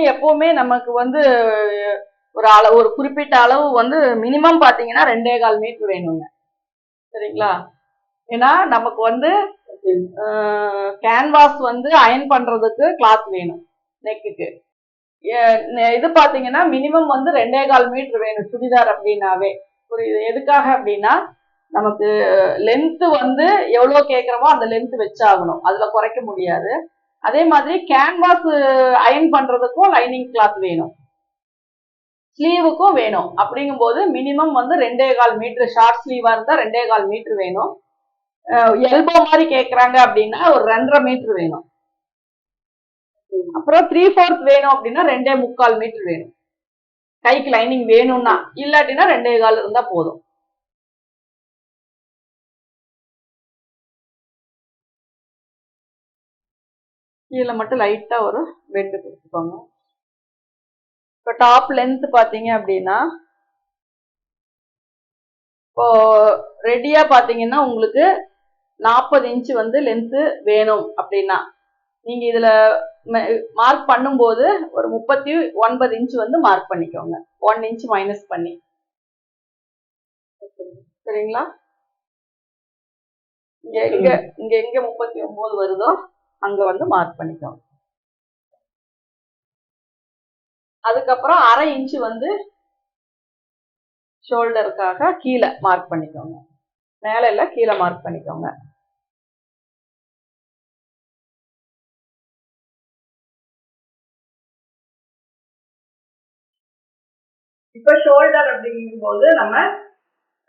வந்து எப்பவுமே நமக்கு வந்து ஒரு அளவு ஒரு குறிப்பிட்ட அளவு வந்து மினிமம் பாத்தீங்கன்னா ரெண்டே கால் மீட்டர் வேணுங்க. சரிங்களா? ஏன்னா நமக்கு வந்து கேன்வாஸ் வந்து அயன் பண்றதுக்கு கிளாத் வேணும் நெக்குக்கு இது பாத்தீங்கன்னா மினிமம் வந்து ரெண்டே கால் மீட்டர் வேணும் சுடிதார் அப்படின்னாவே. புரியுது? எதுக்காக அப்படின்னா நமக்கு லென்த்து வந்து எவ்வளோ கேட்குறோமோ அந்த லென்த்து வச்சாகணும். அதில் குறைக்க முடியாது. அதே மாதிரி கேன்வாஸ் அயன் பண்றதுக்கும் லைனிங் கிளாத் வேணும். ஸ்லீவுக்கும் வேணும். அப்படிங்கும்போது மினிமம் வந்து ரெண்டே கால் மீட்டர் ஷார்ட் ஸ்லீவா இருந்தா ரெண்டே கால் மீட்டர் வேணும். எல்போ மாதிரி கேக்குறாங்க அப்படின்னா ஒரு ரெண்டரை மீட்டர் வேணும். அப்புறம் த்ரீ ஃபோர்த் வேணும் அப்படின்னா ரெண்டே முக்கால் மீட்டர் வேணும். கைக்கு லைனிங் வேணும்னா இல்லாட்டினா ரெண்டே கால் இருந்தா போதும். கீழே மட்டும் லைட்டா ஒரு பெண்டு கொடுத்துக்கோங்க. இப்போ டாப் லென்த் பாத்தீங்க அப்படின்னா இப்போ ரெடியா பார்த்தீங்கன்னா உங்களுக்கு நாற்பது இன்ச்சு வந்து லென்த்து வேணும் அப்படின்னா. நீங்க இதுல மார்க் பண்ணும்போது ஒரு முப்பத்தி ஒன்பது இன்ச் வந்து மார்க் பண்ணிக்கோங்க. ஒன் இன்ச் மைனஸ் பண்ணி. சரிங்களா? இங்க எங்க இங்க எங்க முப்பத்தி ஒன்பது வருதோ? அங்க வந்து மார்க் பண்ணிக்கோங்க. அதுக்கப்புறம் அரை இன்ச்சு வந்து ஷோல்டருக்காக கீழே மார்க் பண்ணிக்கோங்க. மேல இல்ல கீழே மார்க் பண்ணிக்கோங்க. இப்ப ஷோல்டர் அப்படிங்கும்போது நம்ம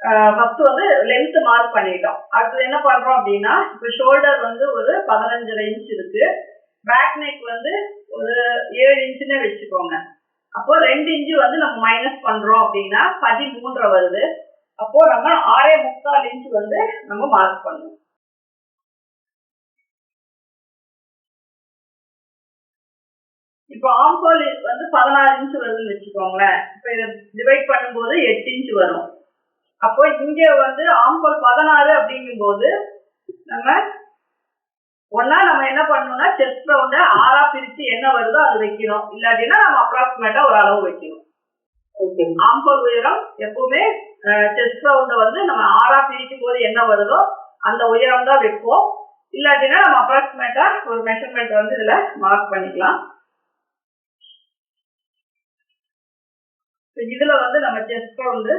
ஃபர்ஸ்ட் வந்து லென்த் மார்க் பண்ணிட்டோம். அடுத்து என்ன பண்றோம் அப்படின்னா இப்போ ஷோல்டர் வந்து ஒரு பதினஞ்சரை இன்ச் இருக்கு. பேக் நெக் வந்து ஒரு ஏழு இன்ச்சுன்னு வச்சுக்கோங்க. அப்போ ரெண்டு இன்ச்சு வந்து நம்ம மைனஸ் பண்றோம் அப்படின்னா பதிமூன்றரை வருது. அப்போ நம்ம ஆறே முக்கால் இன்ச் வந்து நம்ம மார்க் பண்ணணும். இப்போ ஆம்கோல் வந்து பதினாறு இன்ச் வருதுன்னு வச்சுக்கோங்களேன். இப்போ இதை டிவைட் பண்ணும்போது எட்டு இன்ச் வரும். அப்போ இங்க வந்து ஆம்கோல் பதினாறு அப்படிங்கும்போது நம்ம ஒன்னா நம்ம என்ன பண்ணணும்னா செஸ்ட் ரவுண்ட ஆறா பிரிச்சு என்ன வருதோ அது வைக்கணும். இல்லாட்டினா நம்ம அப்ராக்சிமேட்டா ஒரு அளவு வைக்கணும். ஆம்கோல் உயரம் எப்பவுமே செஸ்ட் ரவுண்ட வந்து நம்ம ஆறா பிரிக்கும் போது என்ன வருதோ அந்த உயரம் தான் வைப்போம். இல்லாட்டினா நம்ம அப்ராக்சிமேட்டா ஒரு மெஷர்மெண்ட் வந்து இதுல மார்க் பண்ணிக்கலாம். இதுல வந்து நம்ம செஸ்ட் ரவுண்டு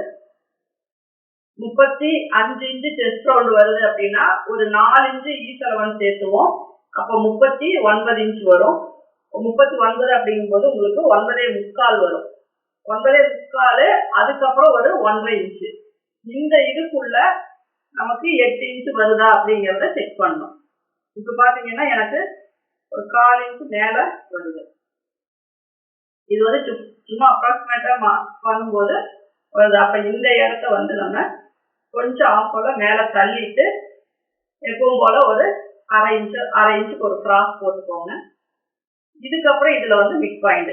முப்பத்தி அஞ்சு இன்ச்சு டெஸ்ட் ரவுண்ட் வருது அப்படின்னா ஒரு நாலு இன்ச்சு e ஈசலவன் சேர்த்துவோம். அப்போ முப்பத்தி ஒன்பது இன்ச் வரும். முப்பத்தி ஒன்பது அப்படிங்கும்போது உங்களுக்கு ஒன்பதே முக்கால் வரும். ஒன்பதே முக்கால் அதுக்கப்புறம் ஒரு ஒன்றரை இன்ச்சு. இந்த இதுக்குள்ள நமக்கு எட்டு இன்ச்சு வருதா அப்படிங்கிறத செக் பண்ணணும். இப்போ பார்த்தீங்கன்னா எனக்கு ஒரு கால் இன்ச்சு மேலே வருது. இது வந்து சும்மா அப்ராக்சிமேட்டா பண்ணும்போது வருது. அப்ப இந்த இடத்த வந்து நம்ம கொஞ்சம் ஆஃப் மேலே மேல தள்ளிட்டு எப்பவும் போல ஒரு அரை இன்ச்சு அரை இன்ச்சுக்கு ஒரு கிராஸ் போட்டுக்கோங்க. இதுக்கப்புறம் இதுல வந்து மிட் பாயிண்ட்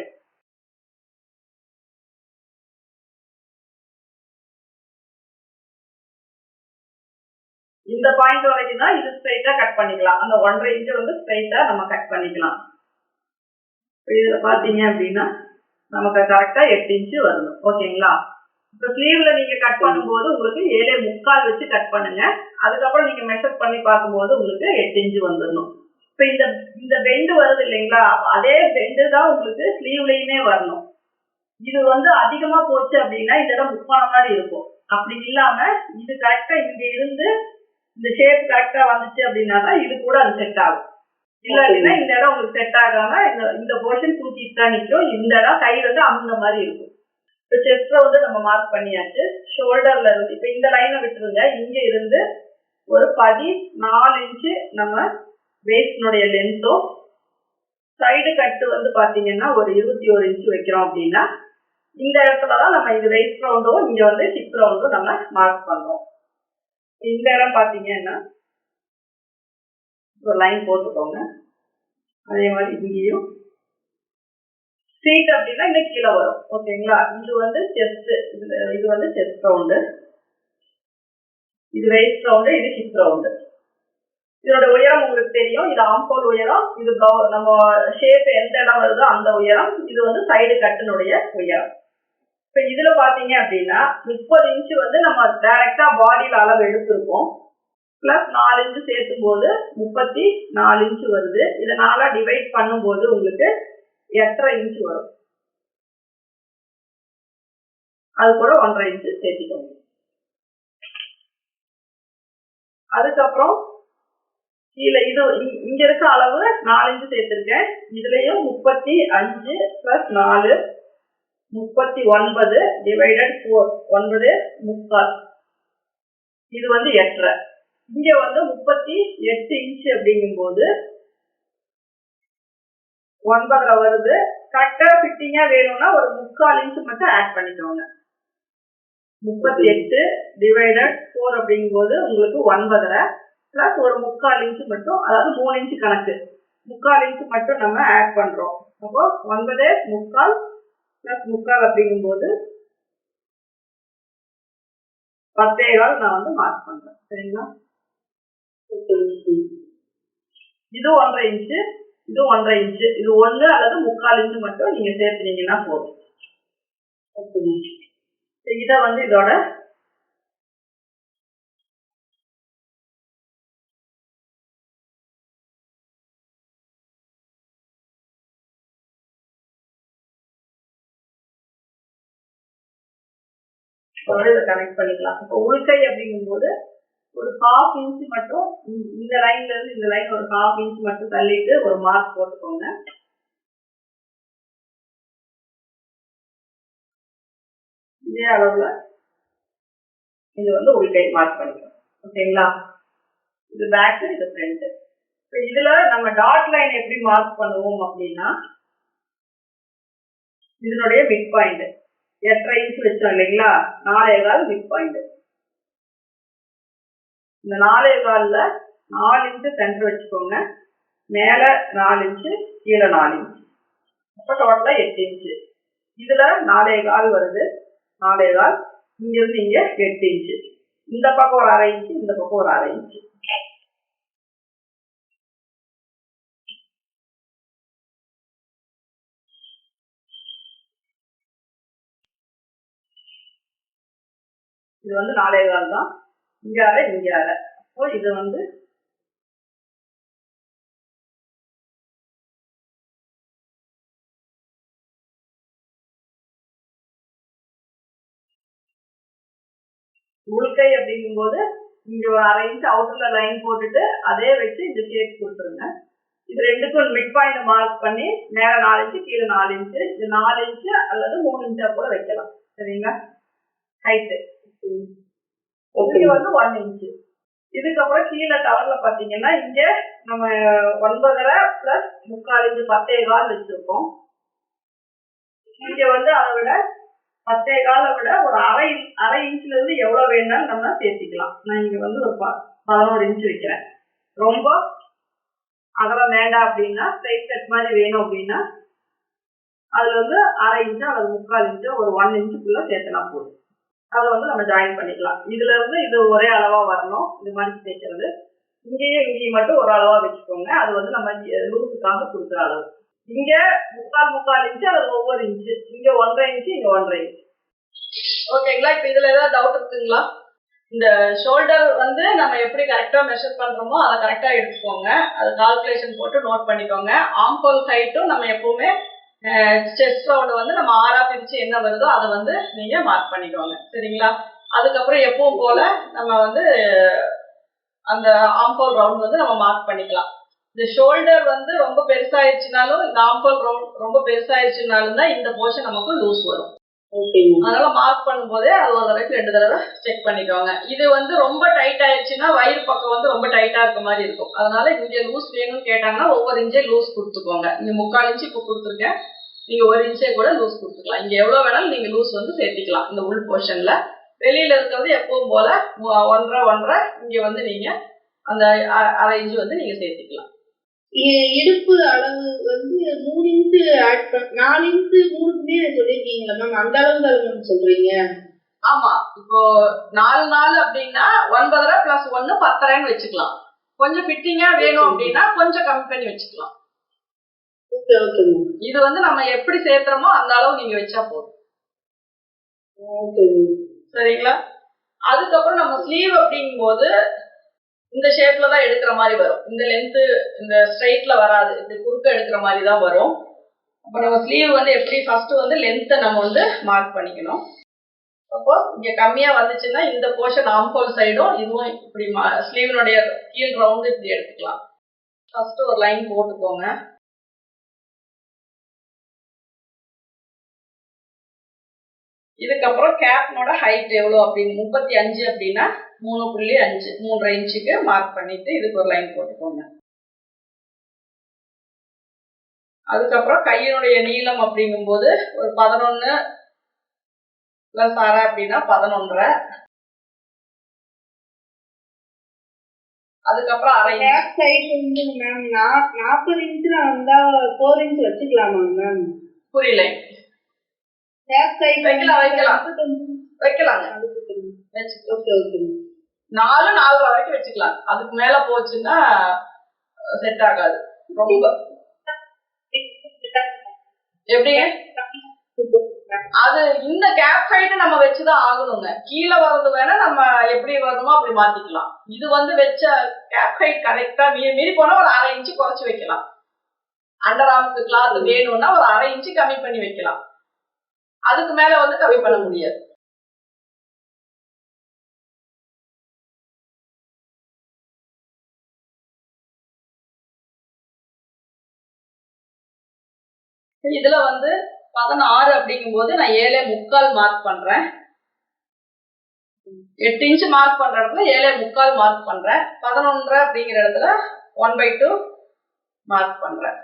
இந்த பாயிண்ட் வரைக்கும் தான் இது ஸ்ட்ரைட்டா கட் பண்ணிக்கலாம். அந்த ஒன்றரை இன்ச்சு வந்து ஸ்ட்ரைட்டா நம்ம கட் பண்ணிக்கலாம். இதுல பாத்தீங்க அப்படின்னா நமக்கு கரெக்டா எட்டு இன்ச்சு வரணும் ஓகேங்களா இப்போ ஸ்லீவ்ல நீங்க கட் பண்ணும்போது உங்களுக்கு ஏழே முக்கால் வச்சு கட் பண்ணுங்க. அதுக்கப்புறம் நீங்க மெஷர் பண்ணி பார்க்கும்போது உங்களுக்கு எட்டு இன்ச்சு வந்துடணும். இப்போ இந்த இந்த பெண்டு வருது இல்லைங்களா? அதே பெண்டு தான் உங்களுக்கு ஸ்லீவ்லயுமே வரணும். இது வந்து அதிகமா போச்சு அப்படின்னா இந்த இடம் முப்பான மாதிரி இருக்கும். அப்படி இல்லாம இது கரெக்டா இங்க இருந்து இந்த ஷேப் கரெக்டா வந்துச்சு அப்படின்னா தான் இது கூட அது செட் ஆகும். இல்லாட்டினா இந்த இடம் உங்களுக்கு செட் ஆகாம இந்த இந்த போர்ஷன் தூக்கிட்டு தான் நிற்கும். இந்த இடம் கை வந்து அந்த மாதிரி இருக்கும். இப்போ செஸ்ட்ல வந்து நம்ம மார்க் பண்ணியாச்சு. ஷோல்டர்ல இருந்து இப்போ இந்த லைனை விட்டுருங்க. இங்க இருந்து ஒரு பதி நாலு இன்ச்சு நம்ம வேஸ்டினுடைய லென்த்தும் சைடு கட்டு வந்து பாத்தீங்கன்னா ஒரு இருபத்தி ஒரு இன்ச்சு வைக்கிறோம் அப்படின்னா இந்த இடத்துல தான் நம்ம இது வெயிட் ரவுண்டும் இங்க வந்து ஹிப் ரவுண்டும் நம்ம மார்க் பண்றோம். இந்த இடம் பாத்தீங்கன்னா ஒரு லைன் போட்டுக்கோங்க. அதே மாதிரி இங்கேயும் சீட் அப்படின்னா இந்த கீழே வரும். ஓகேங்களா இது வந்து செஸ்ட் இது வந்து செஸ்ட் ரவுண்டு இது வெயிட் ரவுண்டு இது ஹிப் ரவுண்டு இதோட உயரம் உங்களுக்கு தெரியும். இது ஆம்போல் உயரம். இது நம்ம ஷேப் எந்த இடம் வருதோ அந்த உயரம். இது வந்து சைடு கட்டினுடைய உயரம். இப்போ இதுல பாத்தீங்க அப்படின்னா முப்பது இன்ச்சு வந்து நம்ம டைரக்டா பாடியில அளவு எடுத்திருக்கோம் பிளஸ் நாலு இன்ச்சு சேர்த்தும் போது முப்பத்தி நாலு இன்ச்சு வருது. இதை நாலா டிவைட் பண்ணும்போது உங்களுக்கு எட்டரை இன்ச் வரும். அது கூட ஒன்றரை இன்ச்சு சேர்த்திக்கோங்க. அதுக்கப்புறம் கீழே இது இங்க இருக்க அளவு நாலு இன்ச்சு சேர்த்திருக்கேன். இதுலயும் முப்பத்தி அஞ்சு பிளஸ் நாலு முப்பத்தி ஒன்பது டிவைடட் ஃபோர் ஒன்பது முக்கால். இது வந்து எட்டரை. இங்க வந்து முப்பத்தி எட்டு இன்ச் அப்படிங்கும்போது ஒன்பதுல வருது. கரெக்டா ஃபிட்டிங்கா வேணும்னா ஒரு முக்கால் இன்ச் மட்டும் ஆட் பண்ணிக்கோங்க. முப்பத்தி எட்டு டிவைடட் ஃபோர் அப்படிங்கும்போது உங்களுக்கு ஒன்பதரை பிளஸ் ஒரு முக்கால் இன்ச் மட்டும் அதாவது மூணு இன்ச் கணக்கு. முக்கால் இன்ச் மட்டும் நம்ம ஆட் பண்றோம். அப்போ ஒன்பது முக்கால் பிளஸ் முக்கால் அப்படிங்கும்போது பத்தே கால் நான் வந்து மார்க் பண்றேன். சரிங்களா? இது ஒன்றரை இன்ச்சு இது ஒன்றரை இன்ச்சு இது ஒண்ணு அல்லது முக்கால் இன்ச்சு மட்டும் நீங்க சேர்த்துனீங்கன்னா போதும். இத வந்து இதோட இதோட இதை கனெக்ட் பண்ணிக்கலாம். இப்போ உள்கை அப்படிங்கும்போது ஒரு ஹாஃப் இன்ச் மட்டும் இந்த- லைன்ல இருந்து இந்த லைன் ஒரு ஹாஃப் இன்ச் மட்டும் தள்ளிட்டு ஒரு மார்க் போட்டுக்கோங்க. இதே அளவுல இது வந்து உள்கை மார்க் பண்ணிக்கலாம் ஓகேங்களா? இது பேக் இது ஃப்ரண்ட் இப்போ இதுல நம்ம டாட் லைன் எப்படி மார்க் பண்ணுவோம் அப்படின்னா இதனுடைய மிட் பாயிண்ட் எட்டரை இன்ச் வச்சோம் இல்லைங்களா? நாலே கால் மிட் பாயிண்ட் இந்த நாலே காலில் நாலு இன்ச்சு சென்டர் வச்சுக்கோங்க. மேலே நாலு இன்ச்சு கீழே நாலு இன்ச்சு அப்போ டோட்டலாக எட்டு இன்ச்சு இதில் நாலே கால் வருது. நாலே கால் இங்கேருந்து இங்கே எட்டு இன்ச்சு இந்த பக்கம் ஒரு அரை இன்ச்சு இந்த பக்கம் ஒரு அரை இன்ச்சு இது வந்து நாலே கால் தான். இங்கால இங்கால அப்போ இது வந்து உள்கை அப்படிங்கும்போது இங்க ஒரு அரை இன்ச் அவுட்டர்ல லைன் போட்டுட்டு அதே வச்சு இந்த ஷேப் கொடுத்துருங்க. இது ரெண்டுக்கும் மிட் பாயிண்ட் மார்க் பண்ணி மேல நாலு இன்ச்சு கீழே நாலு இன்ச்சு இது நாலு இன்ச்சு அல்லது மூணு இன்ச்சா கூட வைக்கலாம். சரிங்களா? ஹைட்டு இது வந்து ஒன் இன்ச் இதுக்கப்புறம் கீழே டவர்ல பாத்தீங்கன்னா இங்க நம்ம ஒன்பதரை பிளஸ் முக்கால் இன்ச்சு பத்தே கால் வச்சிருக்கோம். இங்க வந்து அதை விட பத்தே காலை விட ஒரு அரை அரை இன்ச்ல இருந்து எவ்வளவு வேணாலும் நம்ம சேர்த்திக்கலாம். நான் இங்க வந்து ஒரு ப- பதினோரு இன்ச் வைக்கிறேன். ரொம்ப அகலம் வேண்டாம் அப்படின்னா ஸ்ட்ரைட் கட் மாதிரி வேணும் அப்படின்னா அதுல வந்து அரை இன்ச்சு அல்லது முக்கால் இன்ச்சு ஒரு ஒன் இன்ச்சுக்குள்ள சேர்த்தனா போதும். அதை வந்து நம்ம ஜாயின் பண்ணிக்கலாம். இதுல இருந்து இது ஒரே அளவா வரணும் இது மாதிரி சேர்க்கிறது. இங்கேயே இங்கேயும் மட்டும் ஒரு அளவா வச்சுக்கோங்க. அது வந்து நம்ம லூஸுக்காக கொடுக்குற அளவு. இங்க முக்கால் முக்கால் இன்ச்சு அது ஒவ்வொரு இன்ச்சு இங்க ஒன்றரை இன்ச்சு இங்க ஒன்றரை இன்ச்சு ஓகேங்களா இப்ப இதுல ஏதாவது டவுட் இருக்குங்களா? இந்த ஷோல்டர் வந்து நம்ம எப்படி கரெக்டா மெஷர் பண்றோமோ அதை கரெக்டா எடுத்துக்கோங்க. அது கால்குலேஷன் போட்டு நோட் பண்ணிக்கோங்க. ஆம்போல் ஹைட்டும் நம்ம எப்பவுமே செஸ்ட்ரோட ரவுண்ட் வந்து நம்ம ஆறா பிரிச்சு என்ன வருதோ அதை வந்து நீங்க மார்க் பண்ணிக்கோங்க. சரிங்களா? அதுக்கப்புறம் எப்பவும் போல நம்ம வந்து அந்த ஆம்போல் ரவுண்ட் வந்து நம்ம மார்க் பண்ணிக்கலாம். இந்த ஷோல்டர் வந்து ரொம்ப பெருசாயிடுச்சுனாலும் இந்த ஆம்போல் ரவுண்ட் ரொம்ப பெருசாயிடுச்சுனாலும் தான் இந்த போர்ஷன் நமக்கு லூஸ் வரும். அதனால மார்க் பண்ணும்போதே அது ஒரு தடவைக்கு ரெண்டு தடவை செக் பண்ணிக்கோங்க. இது வந்து ரொம்ப டைட் ஆயிடுச்சுன்னா வயிறு பக்கம் வந்து ரொம்ப டைட்டா இருக்க மாதிரி இருக்கும். அதனால இங்க லூஸ் வேணும்னு கேட்டாங்கன்னா ஒவ்வொரு இன்ச்சே லூஸ் கொடுத்துக்கோங்க. நீங்க முக்கால் இன்ச்சு இப்போ கொடுத்துருக்கேன். நீங்க ஒரு இன்ச்சே கூட லூஸ் கொடுத்துக்கலாம். இங்க எவ்வளவு வேணாலும் நீங்க லூஸ் வந்து சேர்த்திக்கலாம் இந்த உள் போர்ஷன்ல வெளியில இருக்கிறது எப்பவும் போல ஒன்றரை ஒன்றரை இங்க வந்து நீங்க அந்த அரை இன்ச்சு வந்து நீங்க சேர்த்திக்கலாம். இடுப்பு அளவு வந்து மூணு இன்ச்சு ஆட் பண்ண நாலு இன்ச்சு மூணுக்குமே சொல்லியிருக்கீங்களா மேம் அந்த அளவு தான் மேம் சொல்றீங்க? ஆமா. இப்போ நாலு நாள் அப்படின்னா ஒன்பதரை பிளஸ் ஒன்னு பத்தரைன்னு வச்சுக்கலாம். கொஞ்சம் ஃபிட்டிங்கா வேணும் அப்படின்னா கொஞ்சம் கம்மி பண்ணி வச்சுக்கலாம். இது வந்து நம்ம எப்படி சேர்த்துறோமோ அந்த அளவு நீங்க வச்சா போதும். சரிங்களா? அதுக்கப்புறம் நம்ம ஸ்லீவ் அப்படிங்கும்போது இந்த ஷேப்ல தான் எடுக்கிற மாதிரி வரும். இந்த லென்த் இந்த ஸ்ட்ரைட்ல வராது. இந்த குறுக்க எடுக்கிற மாதிரி தான் வரும். அப்ப நம்ம ஸ்லீவ் வந்து எப்படி ஃபர்ஸ்ட் வந்து லென்த்தை நம்ம வந்து மார்க் பண்ணிக்கணும். அப்போ இங்க கம்மியா வந்துச்சுன்னா இந்த போர்ஷன் ஆம்கோல் சைடும் இதுவும் இப்படி ஸ்லீவினுடைய கீழ் ரவுண்டு இப்படி எடுத்துக்கலாம். ஃபர்ஸ்ட் ஒரு லைன் போட்டுக்கோங்க. இதுக்கப்புறம் கேப்னோட ஹைட் எவ்வளோ அப்படின்னு முப்பத்தி அஞ்சு அப்படின்னா மூணு புள்ளி அஞ்சு மூன்றரை இன்ச்சுக்கு மார்க் பண்ணிட்டு இதுக்கு ஒரு லைன் போட்டுக்கோங்க. அதுக்கப்புறம் கையினுடைய நீளம் அப்படிங்கும்போது ஒரு பதினொன்று ப்ளஸ் அரை அப்படின்னா பதினொன்றரை. அதுக்கப்புறம் அரை. பேக் சைடு வந்து மேம் நாற்பது இன்ச்சு வந்தா ஃபோர் இன்ச் வச்சுக்கலாமா மேம் புரியல. வைக்கலாம், வைக்கலாம். வைக்கலாங்க. ஓகே ஓகே நாலு நாலரை வரைக்கும் வச்சுக்கலாம். அதுக்கு மேல போச்சுன்னா செட் ஆகாது. ரொம்ப. எப்படிங்க? அது இந்த கேப் ஹைட் நம்ம வச்சுதான் ஆகணுங்க. கீழே வர்றது வேணா நம்ம எப்படி வரணுமோ அப்படி மாத்திக்கலாம். இது வந்து வச்ச கேப் ஹைட் கரெக்டா மீறி மீறி போனா ஒரு அரை இன்ச்சு குறைச்சு வைக்கலாம். அண்டர் ஆர்முக்கு கிளாத் வேணும்னா ஒரு அரை இன்ச்சு கம்மி பண்ணி வைக்கலாம். அதுக்கு மேல வந்து கம்மி பண்ண முடியாது. இதுல வந்து பதினாறு அப்படிங்கும்போது நான் ஏழே முக்கால் மார்க் பண்றேன். எட்டு இன்ச் மார்க் பண்ற இடத்துல ஏழே முக்கால் மார்க் பண்றேன். பதினொன்றரை அப்படிங்கிற இடத்துல ஒன் பை டூ மார்க் பண்றேன்.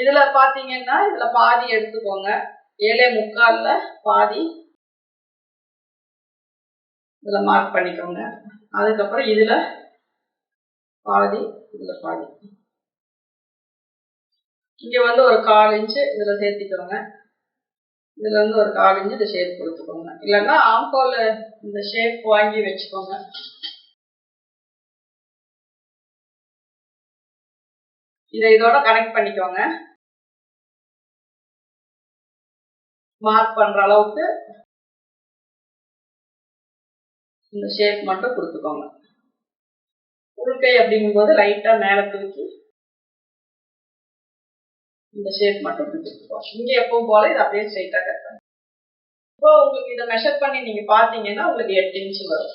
இதுல பாத்தீங்கன்னா இதுல பாதி எடுத்துக்கோங்க. ஏழே முக்கால்ல பாதி இதுல மார்க் பண்ணிக்கோங்க. அதுக்கப்புறம் இதுல பாதி இதுல பாதி. இங்க வந்து ஒரு கால் இன்ச்சு இதுல சேர்த்திக்கோங்க. இதுல இருந்து ஒரு கால் இன்ச்சு இந்த ஷேப் கொடுத்துக்கோங்க. இல்லைன்னா ஆம்கோல் இந்த ஷேப் வாங்கி வச்சுக்கோங்க. இதை இதோட கனெக்ட் பண்ணிக்கோங்க. மார்க் பண்ற அளவுக்கு இந்த ஷேப் மட்டும் கொடுத்துக்கோங்க. உள்கை அப்படிங்கும்போது லைட்டா மேல தூக்கி இந்த ஷேப் மட்டும் கொடுத்துக்கோங்க. இங்க எப்பவும் போல இதை அப்படியே ஸ்ட்ரைட்டா கட் பண்ணி இப்போ உங்களுக்கு இதை மெஷர் பண்ணி நீங்க பாத்தீங்கன்னா உங்களுக்கு எட்டு இன்ச் வரும்.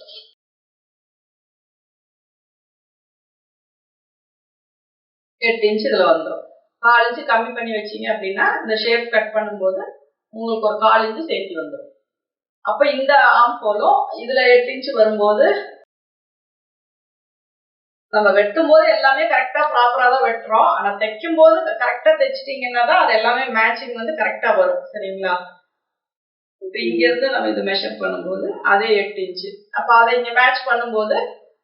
எட்டு இன்ச் இதுல வந்துடும் நாலு இன்ச்சு கம்மி பண்ணி வச்சீங்க அப்படின்னா இந்த ஷேப் கட் பண்ணும்போது உங்களுக்கு ஒரு கால் இன்ச்சு சேர்த்து வந்துடும் அப்ப இந்த ஆம் போலும் இதுல எட்டு இன்ச் வரும்போது நம்ம வெட்டும் போது எல்லாமே கரெக்டா ப்ராப்பரா தான் வெட்டுறோம். ஆனா தைக்கும் போது கரெக்டா தைச்சிட்டீங்கன்னா தான் அது எல்லாமே மேட்சிங் வந்து கரெக்டா வரும். சரிங்களா? இப்ப இங்க இருந்து நம்ம இது மெஷர் பண்ணும்போது அதே எட்டு இன்ச்சு. அப்ப அதை இங்க மேட்ச் பண்ணும்போது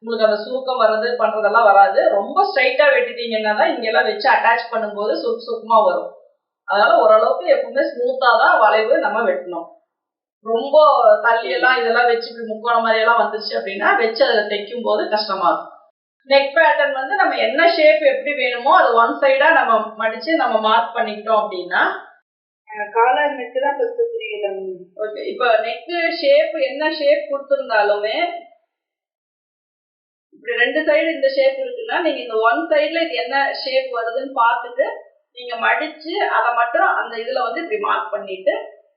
உங்களுக்கு அந்த சுருக்கம் வர்றது பண்றதெல்லாம் வராது. ரொம்ப ஸ்ட்ரைட்டா வெட்டிட்டீங்கன்னா தான் இங்க எல்லாம் வச்சு அட்டாச் பண்ணும்போது சுருக்கு சுருக்கமா வரும். அதனால ஓரளவுக்கு எப்பவுமே ஸ்மூத்தா தான் வளைவு நம்ம வெட்டணும். ரொம்ப தள்ளி எல்லாம் இதெல்லாம் வச்சு இப்படி முக்கோணம் மாதிரி எல்லாம் வந்துருச்சு அப்படின்னா வச்சு அதில் தைக்கும் போது கஷ்டமா இருக்கும். நெக் பேட்டர்ன் வந்து நம்ம என்ன ஷேப் எப்படி வேணுமோ அது ஒன் சைடா நம்ம மடிச்சு நம்ம மார்க் பண்ணிக்கிட்டோம் அப்படின்னா காலர் நெட்டு தான் ஃபர்ஸ்ட் புரியல. ஓகே இப்போ நெக் ஷேப் என்ன ஷேப் கொடுத்துருந்தாலுமே இப்படி ரெண்டு சைடு இந்த ஷேப் இருக்குன்னா நீங்க இந்த ஒன் சைடுல இது என்ன ஷேப் வருதுன்னு பார்த்துட்டு நீங்க மடிச்சு அதை மட்டும் அந்த இதுல வந்து இப்படி மார்க் பண்ணிட்டு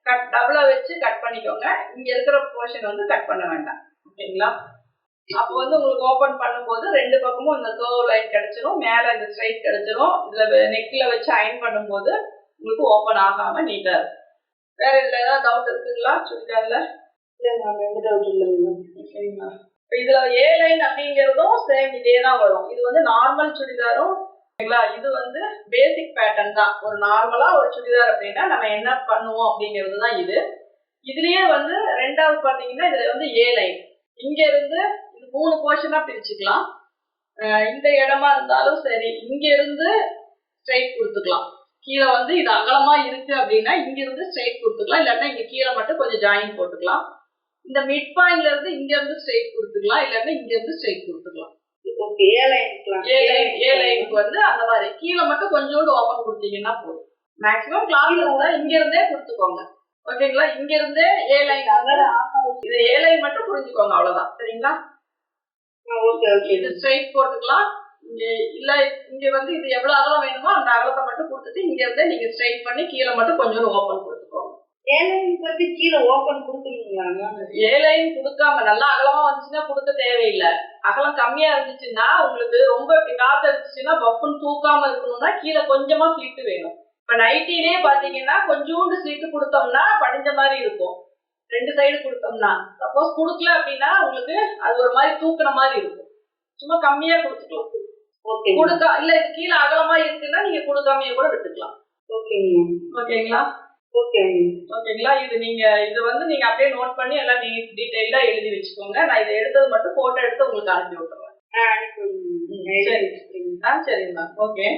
கட் டபுளா வச்சு கட் பண்ணிக்கோங்க. இங்க இருக்கிற போர்ஷன் வந்து கட் பண்ண வேண்டாம். ஓகேங்களா? அப்போ வந்து உங்களுக்கு ஓபன் பண்ணும்போது ரெண்டு பக்கமும் இந்த கர்வ் லைன் கிடைச்சிரும். மேல இந்த ஸ்ட்ரைட் கிடைச்சிரும். இதுல நெக்ல வச்சு அயன் பண்ணும்போது உங்களுக்கு ஓபன் ஆகாம நீட்டா இருக்கும். வேற இதுல ஏதாவது டவுட் இருக்குங்களா? சுடிதார்ல? இதுல ஏ லைன் அப்படிங்கிறதும் சேம் இதே தான் வரும். இது வந்து நார்மல் சுடிதாரும் ஓகேங்களா இது வந்து பேசிக் பேட்டர்ன் தான். ஒரு நார்மலா ஒரு சுடிதார் அப்படின்னா நம்ம என்ன பண்ணுவோம் அப்படிங்கிறது தான் இது. இதுலயே வந்து ரெண்டாவது பாத்தீங்கன்னா இதுல வந்து ஏ லைன் இங்க இருந்து இது மூணு போர்ஷனா பிரிச்சுக்கலாம். இந்த இடமா இருந்தாலும் சரி இங்க இருந்து ஸ்ட்ரைட் கொடுத்துக்கலாம். கீழே வந்து இது அகலமா இருக்கு அப்படின்னா இங்க இருந்து ஸ்ட்ரைட் கொடுத்துக்கலாம். இல்லாட்டா இங்க கீழே மட்டும் கொஞ்சம் ஜாயின் போட்டுக்கலாம். இந்த மிட் பாயிண்ட்ல இருந்து இங்க இருந்து ஸ்ட்ரைட் கொடுத்துக்கலாம். இல்லாட்டா இங்க இருந்து ஸ்ட்ரைட் கொடுத்துக்கலாம். Okay A line A line A லைனுக்கு வந்து அந்த மாதிரி. கீழே மட்டும் கொஞ்சோண்டு ஓபன் கொடுத்தீங்கன்னா போதும். மேக்ஸிமம் கிளாஸ் இருந்தா இங்க இருந்தே கொடுத்துக்கோங்க. ஓகேங்களா இங்க இருந்தே ஏ லைன் இது ஏ லைன் மட்டும் புரிஞ்சுக்கோங்க அவ்வளவுதான். சரிங்களா? ஓகே ஓகே இது ஸ்ட்ரைட் போட்டுக்கலாம் இங்க இல்ல இங்க வந்து இது எவ்வளவு அகலம் வேணுமோ அந்த அகலத்தை மட்டும் கொடுத்துட்டு இங்க இருந்தே நீங்க ஸ்ட்ரைட் பண்ணி கீழே மட்டும் கொஞ்சம் ஓபன் கொடுத்துக்கோங்க. ஏ லைன் பத்தி கீழே ஓபன் கொடுத்துருங்களா மேம் ஏ லைன் கொடுக்காம நல்லா அகலமா வந்துச்சுன்னா கொடுக்க தேவையில்லை. அகலம் கம்மியா இருந்துச்சுன்னா உங்களுக்கு ரொம்ப இப்படி காத்து அடிச்சுச்சுன்னா பஃப்னு தூக்காம இருக்கணும்னா கீழே கொஞ்சமா ஸ்லிட்டு வேணும். இப்ப நைட்டிலே பாத்தீங்கன்னா கொஞ்சோண்டு ஸ்லிட்டு கொடுத்தோம்னா படிஞ்ச மாதிரி இருக்கும். ரெண்டு சைடு கொடுத்தோம்னா. சப்போஸ் கொடுக்கல அப்படின்னா உங்களுக்கு அது ஒரு மாதிரி தூக்குன மாதிரி இருக்கும். சும்மா கம்மியா கொடுத்துக்கலாம். ஓகே கொடுக்க இல்ல இது கீழே அகலமா இருக்குன்னா நீங்க கொடுக்காமயே கூட விட்டுக்கலாம். ஓகேங்களா ஓகே மேம் ஓகேங்களா இது நீங்க இது வந்து நீங்க அப்படியே நோட் பண்ணி எல்லாம் நீங்க டீடைல்டா எழுதி வச்சுக்கோங்க. நான் இதை எடுத்தது மட்டும் போட்டோ எடுத்து உங்களுக்கு அனுப்பி விட்டுறேன் சரிங்களா சரிங்களா ஓகே